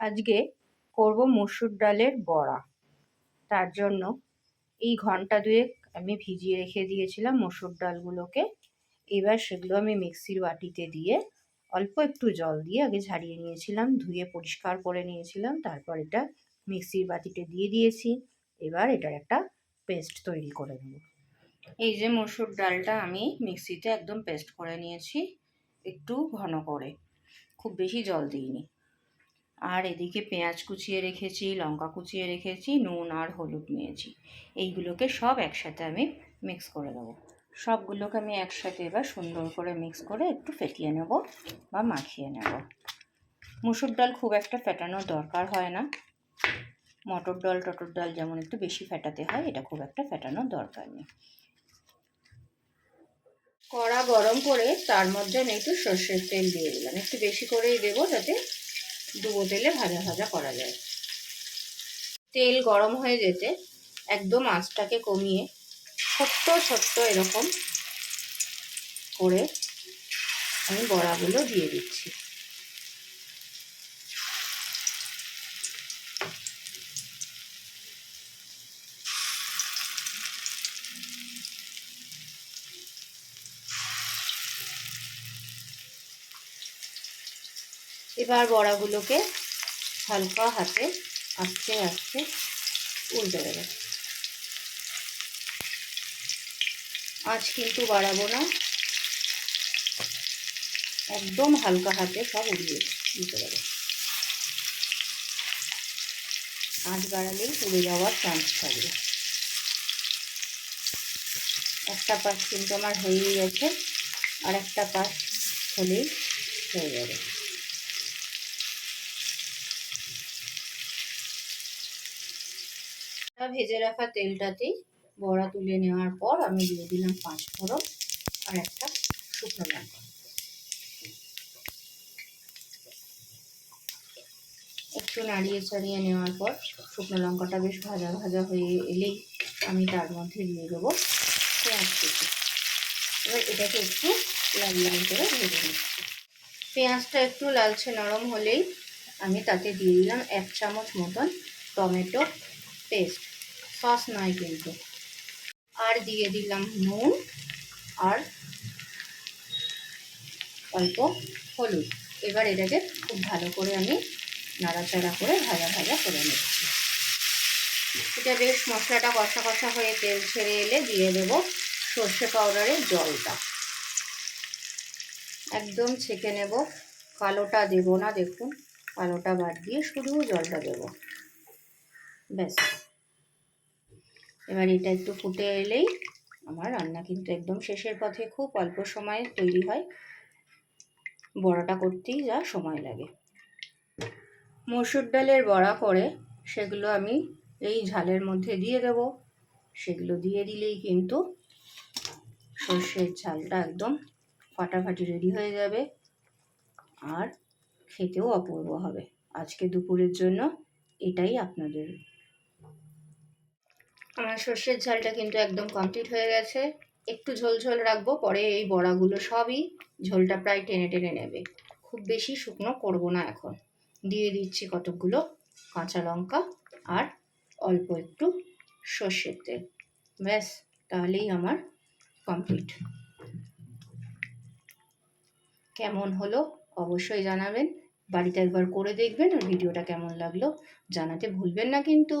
আজকে করব মসুর ডালের বড়া। তার জন্য এই ঘণ্টা দুয়েক আমি ভিজিয়ে রেখে দিয়েছিলাম মসুর ডালগুলোকে। এবার সেগুলো আমি মিক্সির বাটিতে দিয়ে অল্প একটু জল দিয়ে আগে ঝারিয়ে নিয়েছিলাম, ধুয়ে পরিষ্কার করে নিয়েছিলাম, তারপর এটা মিক্সির বাটিতে দিয়ে দিয়েছি। এবার এটার একটা পেস্ট তৈরি করে নেব। এই যে মসুর ডালটা আমি মিক্সিতে একদম পেস্ট করে নিয়েছি, একটু ঘন করে। খুব বেশি জল দিইনি। আর এদিকে পেঁয়াজ কুচিয়ে রেখেছি, লঙ্কা কুচিয়ে রেখেছি, নুন আর হলুদ নিয়েছি। এইগুলোকে সব একসাথে আমি মিক্স করে দেবো সবগুলোকে আমি একসাথে এবার সুন্দর করে মিক্স করে একটু ফেটিয়ে নেব বা মাখিয়ে নেব। মুসুর ডাল খুব একটা ফেটানোর দরকার হয় না। মটর ডাল, টটর ডাল যেমন একটু বেশি ফেটাতে হয়, এটা খুব একটা ফেটানোর দরকার নেই। কড়া গরম করে তার মধ্যে আমি একটু সর্ষের তেল দিয়ে দিলাম। একটু বেশি করেই দেবো যাতে ডুবো তেলে ভাজা ভাজা করা যায়। তেল গরম হয়ে যেতে একদম আঁচটাকে কমিয়ে ছোট্ট ছোট্ট এরকম করে আমি বড়াগুলো দিয়ে দিচ্ছি। এবার বড়াগুলোকে হালকা হাতে আস্তে আস্তে উল্টে দেবে। আজ কিন্তু বাড়াবো না। একদম হালকা হাতে সব উড়িয়ে দিতে দেবে। আঁচ বাড়ালেই উড়ে যাওয়ার চান্স থাকবে। একটা পাশ কিন্তু আমার হয়েই গেছে, আর একটা পাশ হলেই হয়ে যাবে। ভেজে রাখা তেলটাতেই বড়া তুলে নেওয়ার পর আমি দিয়ে দিলাম পাঁচ ফোড়ন আর একটা শুকনো লঙ্কা। একটু নাড়িয়ে চাড়িয়ে নেওয়ার পর শুকনো লঙ্কাটা বেশ ভাজা ভাজা হয়ে এলেই আমি তার মধ্যে দিয়ে দেবো পেঁয়াজ কুচি। এবার এটাকে একটু লাল লাল করে ভেজে নিচ্ছি। পেঁয়াজটা একটু লালচে নরম হলেই আমি তাতে দিয়ে দিলাম এক চামচ মতন টমেটো পেস্ট। সস নয় কিন্তু। আর দিয়ে দিলাম নুন আর অল্প হলুদ। এবার এটাকে খুব ভালো করে আমি নাড়াচাড়া করে ভাজা ভাজা করে নিচ্ছি। এটা বেশ মশলাটা কষা কষা হয়ে তেল ছেড়ে এলে দিয়ে দেব সর্ষে পাউডারের জলটা। একদম ছেঁকে নেব। কালোটা দেব না, দেখুন। কালোটা বাদ দিয়ে শুধু জলটা দেব। ব্যাস। এবার এটা একটু ফুটে এলেই আমার রান্না কিন্তু একদম শেষের পথে খুব অল্প সময়ে তৈরি হয়। বড়াটা করতেই যা সময় লাগে। মসুর ডালের বড়া করে সেগুলো আমি এই ঝালের মধ্যে দিয়ে দেব। সেগুলো দিয়ে দিলেই কিন্তু সর্ষের ঝালটা একদম ফাটাফাটি রেডি হয়ে যাবে আর খেতেও অপূর্ব হবে। আজকে দুপুরের জন্য এটাই আপনাদের আমার সর্ষের ঝালটা কিন্তু একদম কমপ্লিট হয়ে গেছে। একটু ঝোল ঝোল রাখব, পরে এই বড়াগুলো সবই ঝোলটা প্রায় টেনে টেনে নেবে। খুব বেশি শুকনো করব না এখন। দিয়ে দিচ্ছি কতকগুলো কাঁচা লঙ্কা আর অল্প একটু সর্ষের তেল। ব্যাস, তাহলেই আমার কমপ্লিট কেমন হলো অবশ্যই জানাবেন। বাড়িতে একবার করে দেখবেন আর ভিডিওটা কেমন লাগল জানাতে ভুলবেন না কিন্তু।